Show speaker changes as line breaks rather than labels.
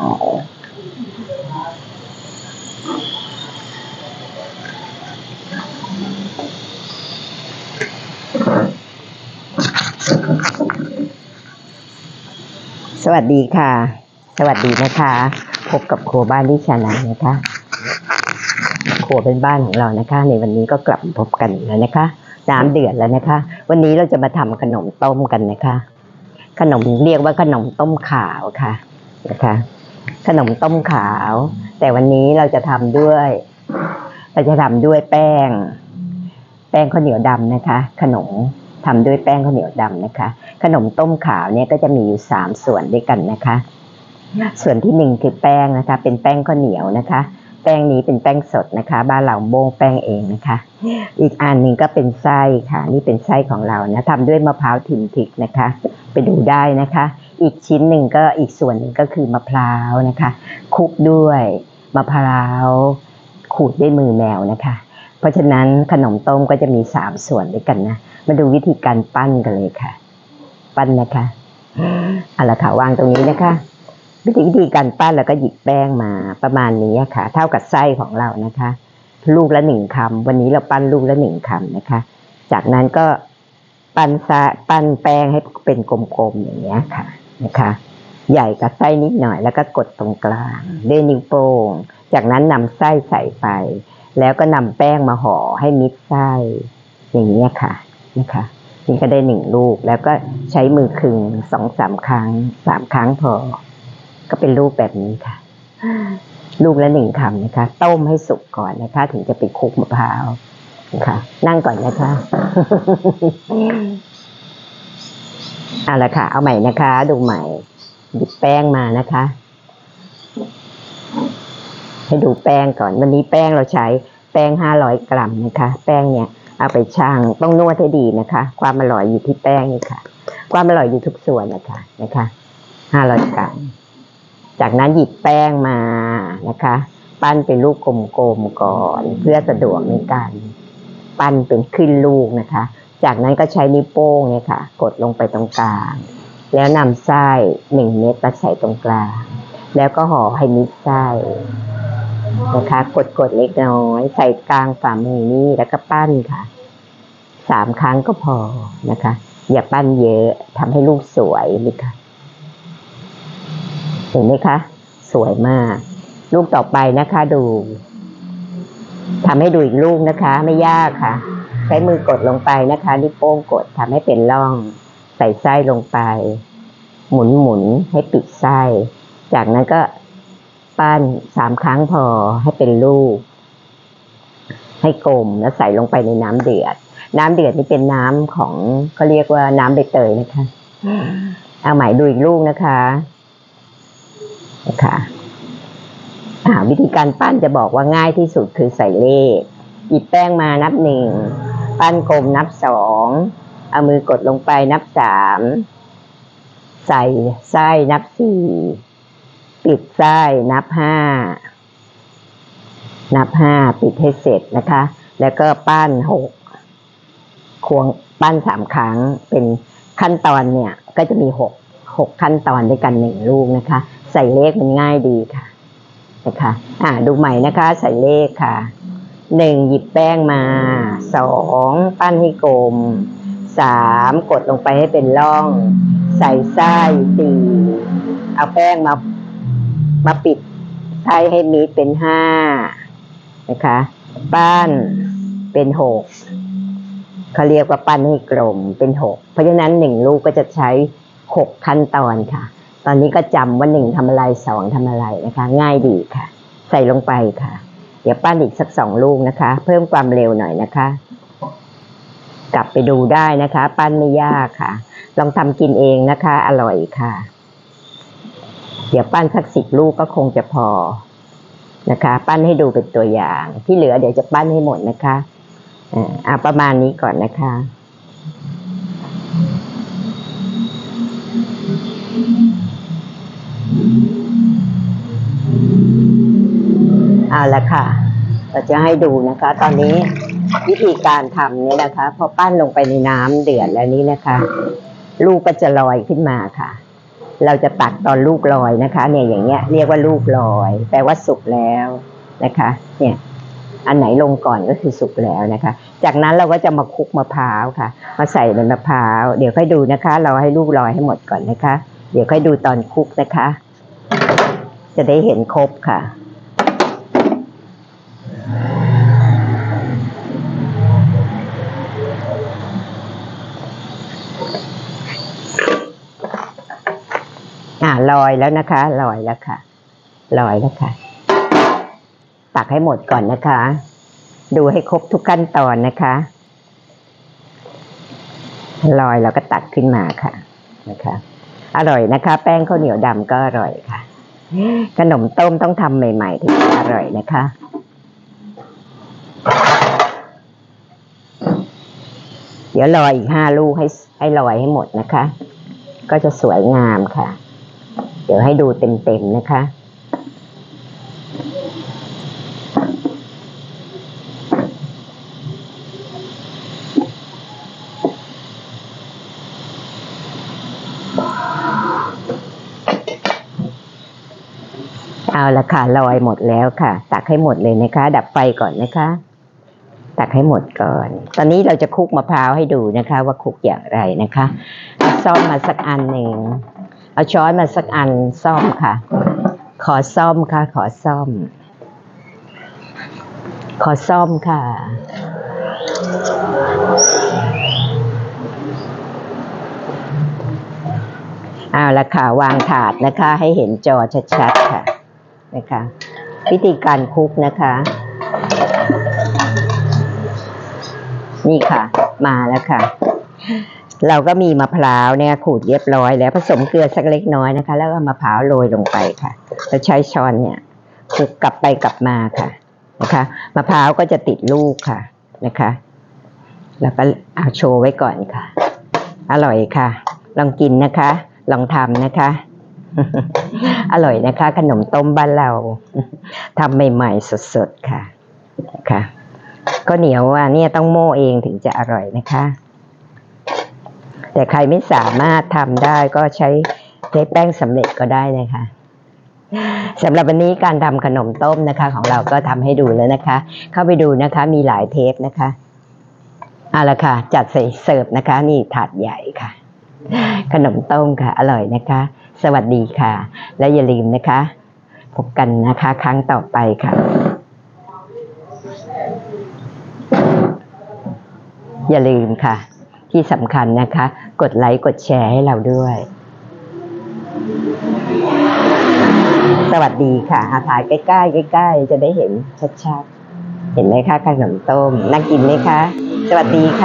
สวัสดีค่ะ สวัสดีนะคะ พบกับครัวบ้านลิชานันนะคะ ครัวเป็นบ้านของเรานะคะ ในวันนี้ก็กลับพบกันแล้วนะคะ น้ำเดือดแล้วนะคะ วันนี้เราจะมาทำขนมต้มกันนะคะ ขนมเรียกว่าขนมต้มขาวค่ะนะคะ ขนมต้มขาว แต่วันนี้เราจะทำด้วย เราจะทำด้วยแป้ง แป้งข้าวเหนียวดำนะคะ ขนมทำด้วยแป้งข้าวเหนียวดำนะคะ ขนมต้มขาวเนี่ยก็จะมีอยู่สามส่วนด้วยกันนะคะ ส่วนที่หนึ่งคือแป้งนะคะ เป็นแป้งข้าวเหนียวนะคะ แป้งนี้เป็นแป้งสดนะคะ บ้านเราโม่งแป้งเองนะคะ อีกอันหนึ่งก็เป็นไส้ค่ะ นี่เป็นไส้ของเรานะทำด้วยมะพร้าวถิ่นทิกนะคะ ไปดูได้นะคะ อีกชิ้นหนึ่งก็อีกส่วนหนึ่งก็คือมะพร้าวนะคะ คุกด้วยมะพร้าวขูดด้วยมือแมวนะคะ เพราะฉะนั้นขนมต้มก็จะมีสามส่วนด้วยกันนะ มาดูวิธีการปั้นกันเลยค่ะ ปั้นนะคะเอาละค่ะวางตรงนี้นะคะ วิธีวิธีการปั้นแล้วก็หยิบแป้งมาประมาณนี้ค่ะ เท่ากับไส้ของเรานะคะ ลูกละหนึ่งคำวันนี้เราปั้นลูกละหนึ่งคำนะคะ จากนั้นก็ปั้นซะปั้นแป้งให้เป็นกลมๆอย่างเงี้ยค่ะ นะคะ ใหญ่กับไส้นิดหน่อยแล้วก็กดตรงกลางด้วยนิ้วโป้ง จากนั้นนำไส้ใส่ไป แล้วก็นำแป้งมาห่อให้มิดไส้ อย่างเงี้ค่ะนะคะนี่ก็ได้หนึ่งลูกแล้วก็ใช้มือคึงสองสามครั้งสามครั้งพอ ก็เป็นลูกแบบนี้ค่ะ ลูกละหนึ่งคำนะคะ ต้มให้สุกก่อนนะคะ ถึงจะไปคลุกมะพร้าวนะคะนั่งก่อนนะคะ เอาละค่ะ เอาใหม่นะคะ ดูใหม่หยิบแป้งมานะคะ ให้ดูแป้งก่อน วันนี้แป้งเราใช้แป้งห้าร้อยกรัมนะคะ แป้งเนี่ยเอาไปช่างต้องนวดให้ดีนะคะ ความอร่อยอยู่ที่แป้งนี่ค่ะ ความอร่อยอยู่ทุกส่วนนะคะนะคะห้าร้อยกรัมจากนั้นหยิบแป้งมานะคะ ปั้นเป็นลูกกลมๆก่อน เพื่อสะดวกในการ ปั้นเป็นขึ้นลูกนะคะ จากนั้นก็ใช้นิ้วโป้งเนี่ยค่ะ กดลงไปตรงกลาง แล้วนำไส้หนึ่งเม็ดมาใส่ตรงกลาง แล้วก็ห่อให้มิดไส้นะคะ กดกดๆเล็กน้อย ใส่กลางฝ่ามือนี่แล้วก็ปั้นค่ะสามครั้งก็พอนะคะ อย่าปั้นเยอะทำให้ลูกสวยนี่ค่ะเห็นไหมคะ สวยมาก ลูกต่อไปนะคะ ดูทำให้ดูอีกลูกนะคะ ไม่ยากค่ะ ช้มือกดลงไปนะคะ นิ้วโป้งกดทำให้เป็นร่อง ใส่ไส้ลงไป หมุนหมุนให้ปิดไส้ จากนั้นก็ปั้นสามครั้งพอให้เป็นลูก ให้กลมแล้วใส่ลงไปในน้ำเดือด น้ำเดือดนี่เป็นน้ำของเขาเรียกว่าน้ำใบเตยนะคะเอาใหม่ดูอีกลูกนะคะนะคะวิธีการปั้นจะบอกว่าง่ายที่สุดคือใส่เลข หยิบแป้งมานับหนึ่ง ปั้นกลมนับสองเอามือกดลงไปนับสามใส่ไส้นับสี่ปิดไส้นับห้านับห้าปิดให้เสร็จนะคะ แล้วก็ปั้นหกควงปั้นสามครั้งเป็นขั้นตอนเนี่ยก็จะมีหกหกขั้นตอนด้วยกันหนึ่งลูกนะคะ ใส่เลขมันง่ายดีค่ะนะคะ อ่าดูใหม่นะคะ ใส่เลขค่ะ หนึ่งหยิบแป้งมาสองปั้นให้กลมสามกดลงไปให้เป็นร่อง ใส่ไส้สี่เอาแป้งมามาปิดไส้ให้มิดเป็นห้านะคะปั้นเป็นหกเขาเรียกว่าปั้นให้กลมเป็นหกเพราะฉะนั้นหนึ่งลูกก็จะใช้หกขั้นตอนค่ะ ตอนนี้ก็จำว่าหนึ่งทำอะไรสองทำอะไรนะคะ ง่ายดีค่ะ ใส่ลงไปค่ะ เดี๋ยวปั้นอีกสักสองลูกนะคะ เพิ่มความเร็วหน่อยนะคะ กลับไปดูได้นะคะ ปั้นไม่ยากค่ะ ลองทำกินเองนะคะ อร่อยค่ะ เดี๋ยวปั้นสักสิบลูกก็คงจะพอนะคะ ปั้นให้ดูเป็นตัวอย่าง ที่เหลือเดี๋ยวจะปั้นให้หมดนะคะอ่าประมาณนี้ก่อนนะคะ เอาละค่ะเราจะให้ดูนะคะ ตอนนี้วิธีการทำนี่นะคะ พอปั้นลงไปในน้ำเดือดแล้วนี้นะคะ ลูกก็จะลอยขึ้นมาค่ะ เราจะตักตอนลูกลอยนะคะ เนี่ยอย่างเงี้ยเรียกว่าลูกลอย แปลว่าสุกแล้วนะคะ เนี่ยอันไหนลงก่อนก็คือสุกแล้วนะคะ จากนั้นเราก็จะมาคลุกมะพร้าวค่ะ มาใส่ในมะพร้าว เดี๋ยวค่อยดูนะคะ เราให้ลูกลอยให้หมดก่อนนะคะ เดี๋ยวค่อยดูตอนคลุกนะคะ จะได้เห็นครบค่ะ ลอยแล้วนะคะลอยแล้วค่ะลอยแล้วค่ะ ตักให้หมดก่อนนะคะ ดูให้ครบทุกขั้นตอนนะคะลอยแล้วก็ตักขึ้นมาค่ะนะคะ อร่อยนะคะ แป้งข้าวเหนียวดำก็อร่อยค่ะ ขนมต้มต้องทำใหม่ๆถึงจะอร่อยนะคะเดี๋ยวรอยอีกห้าลูกให้ให้ลอยให้หมดนะคะ ก็จะสวยงามค่ะ ดี๋ยวให้ดูเต็มๆนะคะ เอาละค่ะลอยหมดแล้วค่ะ ตักให้หมดเลยนะคะ ดับไฟก่อนนะคะ ตักให้หมดก่อน ตอนนี้เราจะคลุกมะพร้าวให้ดูนะคะ ว่าคลุกอย่างไรนะคะเอาซ่อมมาสักอันหนึ่ง เอาช้อนมาสักอันซ่อมค่ะ ขอซ่อมค่ะ ขอซ่อม ขอซ่อมค่ะ เอาละค่ะ วางถาดนะคะ ให้เห็นจอชัดๆค่ะ นะคะ วิธีการคลุกนะคะ นี่ค่ะ มาแล้วค่ะ เราก็มีมะพร้าวเนี่ยขูดเรียบร้อยแล้วผสมเกลือสักเล็กน้อยนะคะ แล้วก็มะพร้าวโรยลงไปค่ะแล้วใช้ช้อนเนี่ยคลุกกลับไปกลับมาค่ะนะคะมะพร้าวก็จะติดลูกค่ะนะคะ แล้วก็เอาโชว์ไว้ก่อนค่ะ อร่อยค่ะ ลองกินนะคะ ลองทำนะคะ อร่อยนะคะ ขนมต้มบ้านเราทำใหม่ๆสดๆค่ะค่ะก็เหนียวอะเนี่ยต้องโม่เองถึงจะอร่อยนะคะ แต่ใครไม่สามารถทำได้ก็ใช้ใช้แป้งสำเร็จก็ได้นะคะสำหรับวันนี้การทำขนมต้มนะคะ ของเราก็ทำให้ดูแล้วนะคะ เข้าไปดูนะคะมีหลายเทปนะคะเอาละค่ะ จัดใส่เสิร์ฟนะคะ นี่ถาดใหญ่ค่ะ ขนมต้มค่ะ อร่อยนะคะ สวัสดีค่ะ และอย่าลืมนะคะ พบกันนะคะ ครั้งต่อไปค่ะ อย่าลืมค่ะ ที่สำคัญนะคะ กดไลค์กดแชร์ให้เราด้วย สวัสดีค่ะอาถ่ายใกล้ๆใกล้ๆจะได้เห็นชัดๆ เห็นไหมคะขนมต้มน่ากินไหมคะ สวัสดีค่ะ